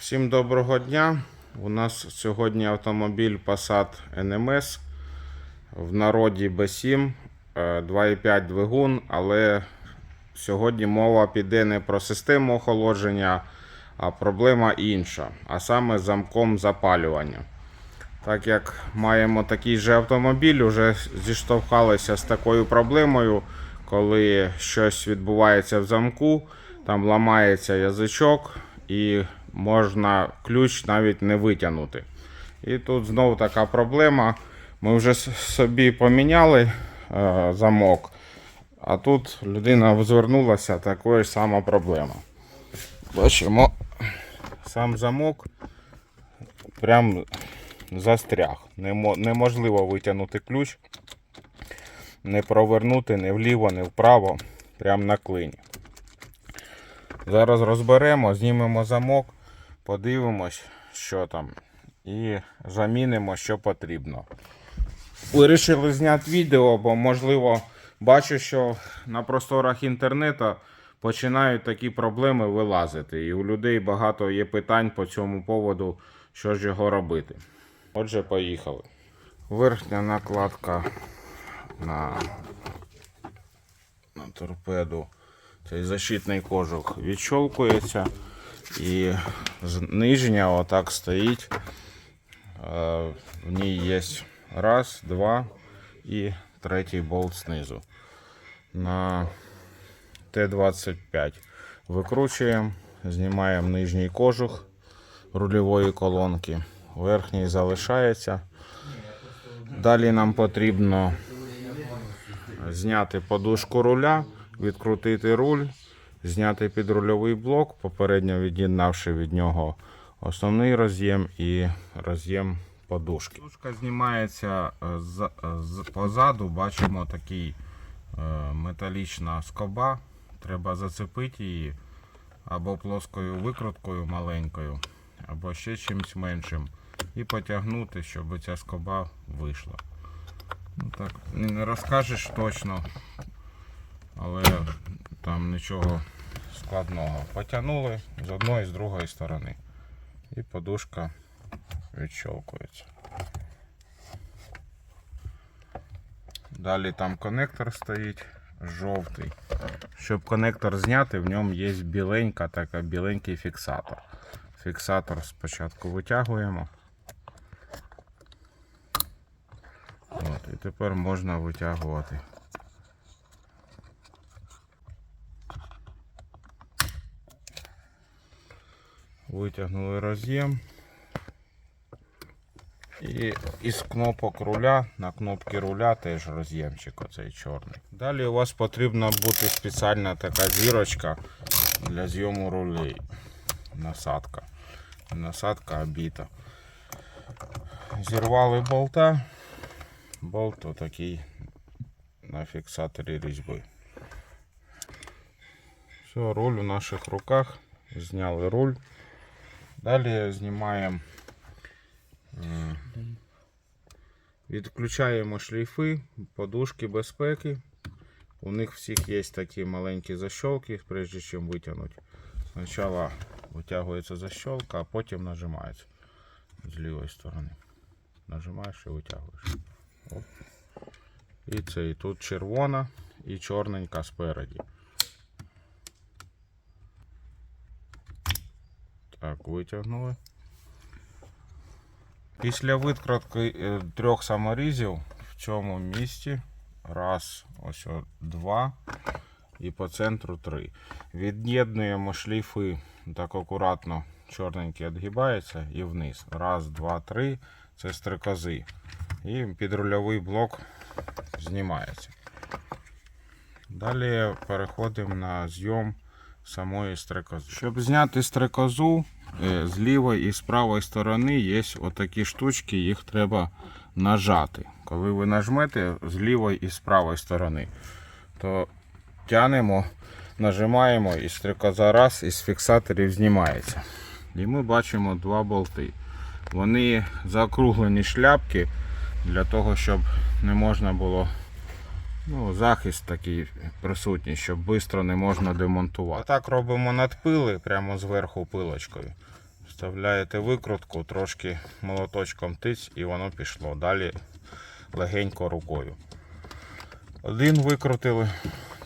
Всім доброго дня. У нас сьогодні автомобіль Passat NMS в народі B7, е, 2,5 двигун, але сьогодні мова піде не про систему охолодження, а проблема інша, а саме замком запалювання. Так як маємо такий же автомобіль, вже зіштовхалися з такою проблемою, коли щось відбувається в замку, там ламається язичок і можна ключ навіть не витягнути. І тут знову така проблема. Ми вже собі поміняли е, замок, а тут людина звернулася, такою ж сама проблема. Бачимо, сам замок прям застряг. Неможливо витягнути ключ, не провернути ні вліво, ні вправо, прям на клині. Зараз розберемо, знімемо замок, подивимось, що там, і замінимо, що потрібно. Вирішили зняти відео, бо, можливо, бачу, що на просторах інтернету починають такі проблеми вилазити. І у людей багато є питань по цьому поводу, що ж його робити. Отже, поїхали. Верхня накладка на, на торпеду. Цей защитний кожух відщолкується. І нижня отак стоїть. Е, В ній є раз, два і третій болт знизу. На Т-25 викручуємо, знімаємо нижній кожух рульової колонки. Верхній залишається. Далі нам потрібно зняти подушку руля, відкрутити руль, зняти підрульовий блок, попередньо від'єднавши від нього основний роз'єм і роз'єм подушки. Подушка знімається е, з, е, з- позаду, бачимо такий е, металічна скоба. Треба зацепити її або плоскою викруткою маленькою, або ще чимось меншим. І потягнути, щоб ця скоба вийшла. Ну, так, не розкажеш точно, але там нічого складного. Потягнули з одної і з другої сторони. І подушка відщолкується. Далі там коннектор стоїть жовтий. Щоб коннектор зняти, в ньому є біленька, така біленький фіксатор. Фіксатор спочатку витягуємо. От, і тепер можна витягувати. Витягнули роз'єм. І із кнопок руля на кнопки руля теж роз'ємчик оцей чорний. Далі у вас потрібна бути спеціальна така зірочка для зйому рулей. Насадка. Насадка обіта. Зірвали болта. Болт отакий на фіксаторі різьби. Все, руль у наших руках. Зняли руль. Далі знімаємо. Відключаємо шлейфи, подушки безпеки. У них всіх є такі маленькі защолки, прежде чим витягнути. Спочатку витягується защолка, а потім нажимається з лівої сторони. Нажимаєш і витягуєш. Оп. І це і тут червона і чорненька спереді. Так, витягнули. Після викрутки е, трьох саморізів в цьому місці раз, ось два і по центру три. Від'єднуємо шлейфи так акуратно, чорненький відгибається і вниз. Раз, два, три. Це стрикози. І підрульовий блок знімається. Далі переходимо на зйом самої стрикози. Щоб зняти стрикозу, з лівої і з правої сторони є отакі штучки, їх треба нажати. Коли ви нажмете з лівої і з правої сторони, то тянемо, нажимаємо і стрикоза раз із фіксаторів знімається. І ми бачимо два болти. Вони закруглені шляпки для того, щоб не можна було Ну, захист такий присутній, щоб швидко не можна демонтувати. Так робимо надпили прямо зверху пилочкою. Вставляєте викрутку, трошки молоточком тиць і воно пішло. Далі легенько рукою. Один викрутили,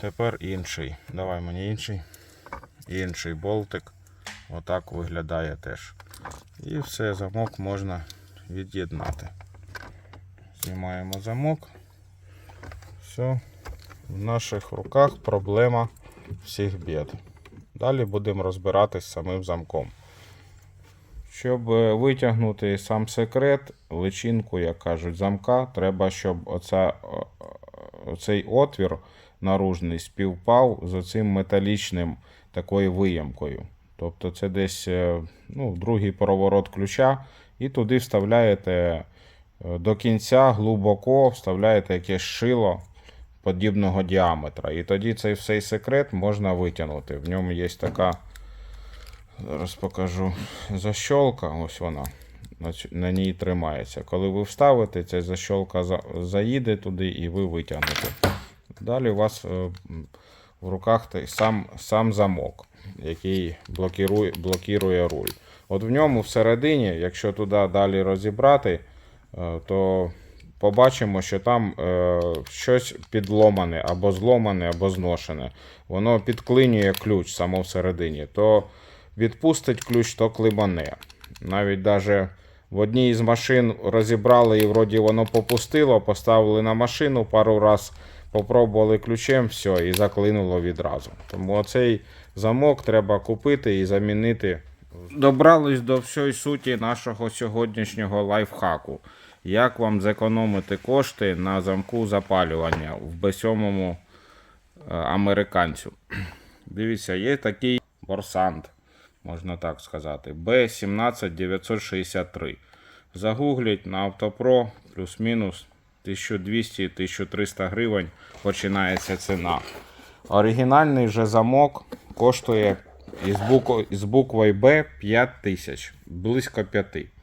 тепер інший. Давай мені інший. Інший болтик. Отак виглядає теж. І все, замок можна від'єднати. Знімаємо замок. Все. В наших руках проблема всіх бід. Далі будемо розбиратись самим замком. Щоб е, витягнути сам секрет, личинку, як кажуть, замка, треба, щоб оця, о- о- оцей отвір наружний співпав з оцим металічним такою виямкою. Тобто це десь е, ну, другий поворот ключа, і туди вставляєте е, до кінця глибоко, вставляєте якесь шило подібного діаметра. І тоді цей всей секрет можна витягнути. В ньому є така, зараз покажу, защолка, ось вона. На, ній тримається. Коли ви вставите, ця защолка заїде туди і ви витягнете. Далі у вас е, в руках сам, сам замок, який блокірує, блокірує руль. От в ньому всередині, якщо туди далі розібрати, е, то побачимо, що там е, щось підломане, або зломане, або зношене. Воно підклинює ключ само всередині. То відпустить ключ, то клибане. Навіть даже в одній із машин розібрали і вроді воно попустило, поставили на машину пару раз, попробували ключем, все, і заклинуло відразу. Тому оцей замок треба купити і замінити. Добрались до всієї суті нашого сьогоднішнього лайфхаку. Як вам зекономити кошти на замку запалювання в B7 е, американцю? Дивіться, є такий борсант, можна так сказати, B17963. Загугліть на Автопро плюс-мінус 1200-1300 гривень починається ціна. Оригінальний же замок коштує із буквою Б 5000, близько 5.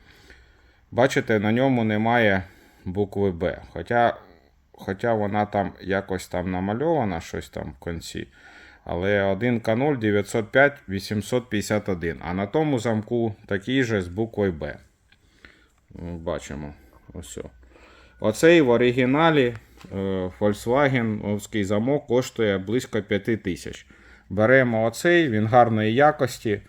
Бачите, на ньому немає букви Б. Хоча, хоча вона там якось там намальована, щось там в кінці. Але 1К0 905 851. А на тому замку такий же з буквою Б. Бачимо. Ось. Оцей в оригіналі е, Volkswagen замок коштує близько 5 тисяч. Беремо оцей, він гарної якості.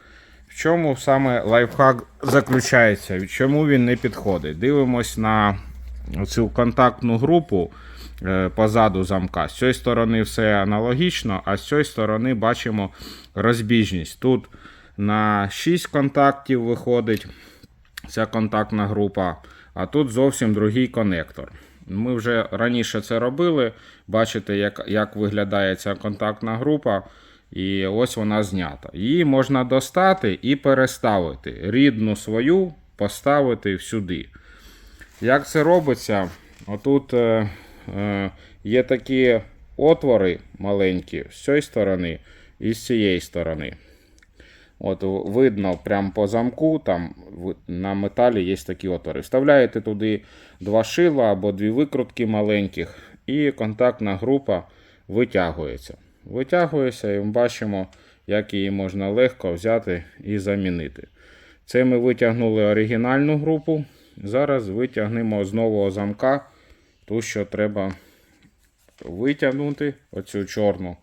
В чому саме лайфхак заключається? Чому він не підходить? Дивимось на цю контактну групу е, позаду замка. З цієї сторони все аналогічно, а з цієї сторони бачимо розбіжність. Тут на 6 контактів виходить ця контактна група, а тут зовсім другий конектор. Ми вже раніше це робили. Бачите, як, як виглядає ця контактна група. І ось вона знята. Її можна достати і переставити. Рідну свою поставити сюди. Як це робиться? Отут е, е, є такі отвори маленькі з цієї сторони і з цієї сторони. От видно прямо по замку, там на металі є такі отвори. Вставляєте туди два шила або дві викрутки маленьких, і контактна група витягується. Витягується, і ми бачимо, як її можна легко взяти і замінити. Це ми витягнули оригінальну групу. Зараз витягнемо з нового замка ту, що треба витягнути, оцю чорну,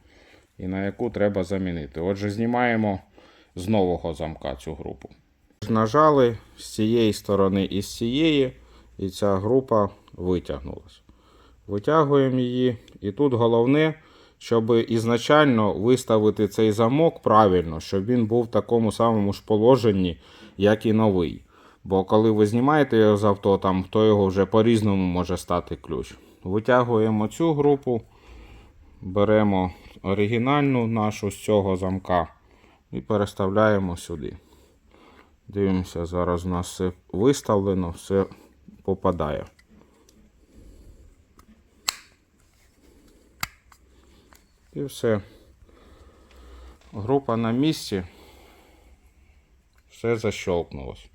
і на яку треба замінити. Отже, знімаємо з нового замка цю групу. Нажали з цієї сторони і з цієї, і ця група витягнулась. Витягуємо її. І тут головне, щоб ізначально виставити цей замок правильно, щоб він був в такому самому ж положенні, як і новий. Бо коли ви знімаєте його з авто, там, то його вже по-різному може стати ключ. Витягуємо цю групу, беремо оригінальну нашу з цього замка і переставляємо сюди. Дивимося, зараз у нас все виставлено, все попадає. І все. Група на місці. Все защелкнулось.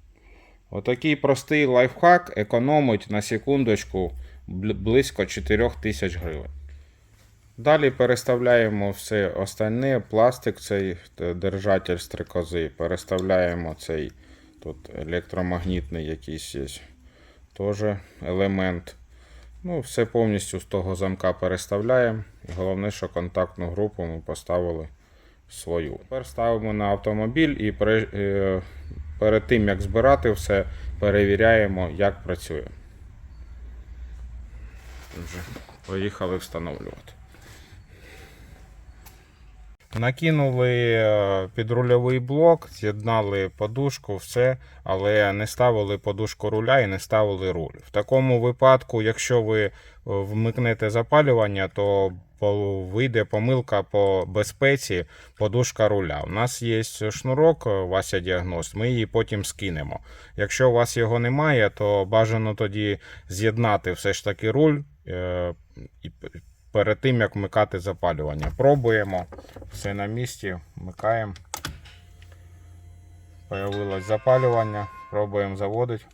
Отакий простий лайфхак економить на секундочку близько 4 тисяч гривень. Далі переставляємо все остальне, пластик цей держатель стрикози, переставляємо цей Тут електромагнітний якийсь є. Теж елемент. Ну, все повністю з того замка переставляємо. Головне, що контактну групу ми поставили свою. Тепер ставимо на автомобіль і е, перед тим, як збирати все, перевіряємо, як працює. Поїхали встановлювати. Накинули е, підрульовий блок, з'єднали подушку, все, але не ставили подушку руля і не ставили руль. В такому випадку, якщо ви е, вмикнете запалювання, то вийде помилка по безпеці подушка руля. У нас є шнурок, е, Вася діагност, ми її потім скинемо. Якщо у вас його немає, то бажано тоді з'єднати все ж таки руль перед тим, як вмикати запалювання. Пробуємо. Все на місці, вмикаємо. Появилось запалювання. Пробуємо заводити.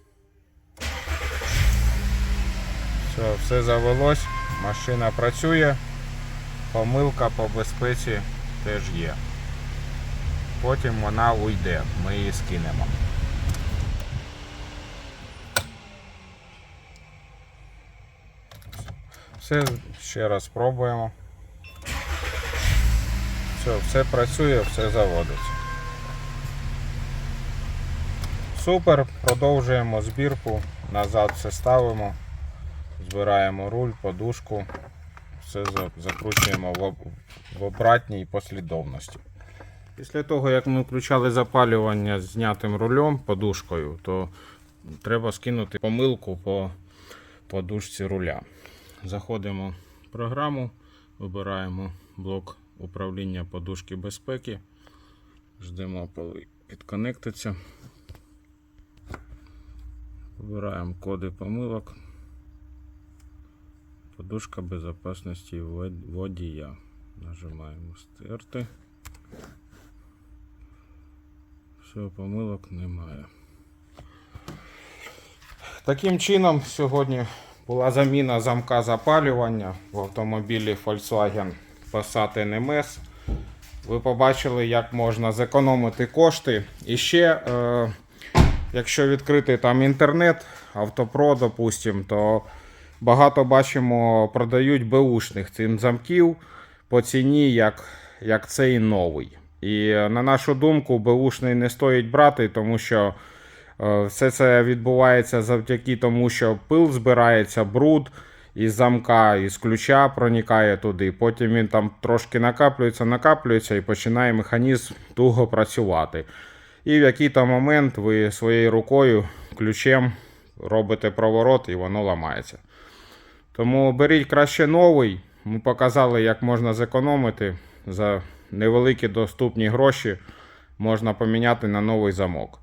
Все, все завелось, машина працює. Помилка по безпеці теж є. Потім вона уйде, ми її скинемо. Все, ще раз спробуємо. Все, все працює, все заводиться. Супер, продовжуємо збірку, назад все ставимо, збираємо руль, подушку, все закручуємо в обратній послідовності. Після того, як ми включали запалювання з знятим рулем, подушкою, то треба скинути помилку по подушці руля. Заходимо в програму, вибираємо блок управління подушки безпеки. Ждемо, коли підконектиться. Вибираємо коди помилок. Подушка безпечності водія. Нажимаємо стерти. Все, помилок немає. Таким чином, сьогодні була заміна замка запалювання в автомобілі Volkswagen Passat NMS. Ви побачили, як можна зекономити кошти. І ще, е, якщо відкрити там інтернет, автопро, допустим, то багато бачимо, продають беушних цим замків по ціні, як, як цей новий. І на нашу думку, беушний не стоїть брати, тому що Все це відбувається завдяки тому, що пил збирається, бруд із замка, із ключа проникає туди. Потім він там трошки накаплюється, накаплюється і починає механізм туго працювати. І в який-то момент ви своєю рукою, ключем робите проворот і воно ламається. Тому беріть краще новий. Ми показали, як можна зекономити за невеликі доступні гроші. Можна поміняти на новий замок.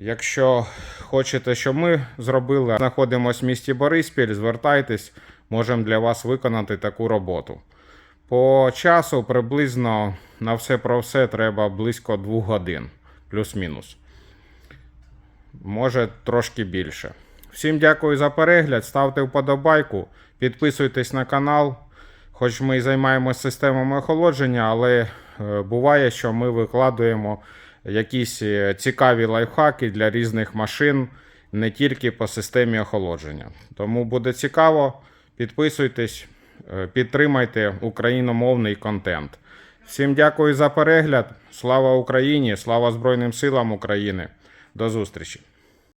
Якщо хочете, щоб ми зробили, знаходимося в місті Бориспіль, звертайтесь, можемо для вас виконати таку роботу. По часу приблизно на все про все треба близько 2 годин, плюс-мінус. Може трошки більше. Всім дякую за перегляд, ставте вподобайку, підписуйтесь на канал. Хоч ми і займаємося системами охолодження, але е, буває, що ми викладуємо якісь е, цікаві лайфхаки для різних машин, не тільки по системі охолодження. Тому буде цікаво. Підписуйтесь, е, підтримайте україномовний контент. Всім дякую за перегляд. Слава Україні! Слава Збройним силам України! До зустрічі!